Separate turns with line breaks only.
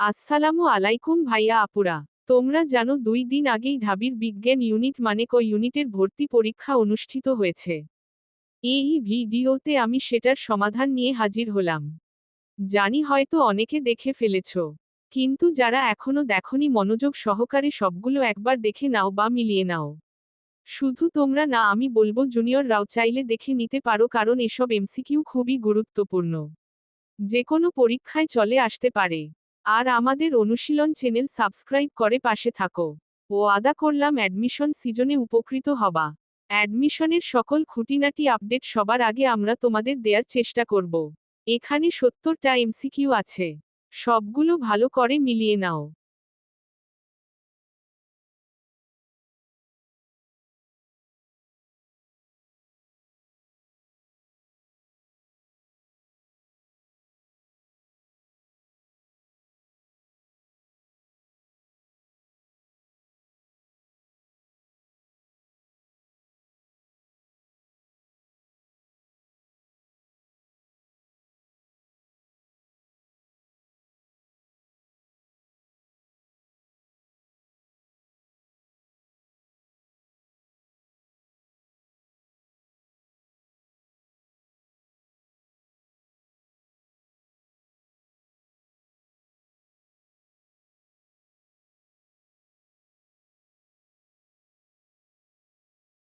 আসসালামু আলাইকুম ভাইয়া আপুরা। তোমরা জানো দুই দিন আগেই ঢাবির বিজ্ঞান ইউনিট মানে ক ইউনিটের ভর্তি পরীক্ষা অনুষ্ঠিত হয়েছে। এই ভিডিওতে আমি সেটার সমাধান নিয়ে হাজির হলাম। জানি হয়তো অনেকে দেখে ফেলেছ। কিন্তু যারা এখনও দেখনি মনোযোগ সহকারে সবগুলো একবার দেখে নাও বা মিলিয়ে নাও। শুধু তোমরা না, আমি বলব জুনিয়ররাও চাইলে দেখে নিতে পারো কারণ এসব এমসিকিউ খুবই গুরুত্বপূর্ণ। যে কোনো পরীক্ষায় চলে আসতে পারে। আর আমাদের অনুশীলন চ্যানেল সাবস্ক্রাইব করে পাশে থাকো। ও আদা করলাম অ্যাডমিশন সিজনে উপকৃত হবা। অ্যাডমিশনের সকল খুঁটিনাটি আপডেট সবার আগে আমরা তোমাদের দেওয়ার চেষ্টা করব। এখানে সত্তরটা এমসিকিউ আছে। সবগুলো ভালো করে মিলিয়ে নাও।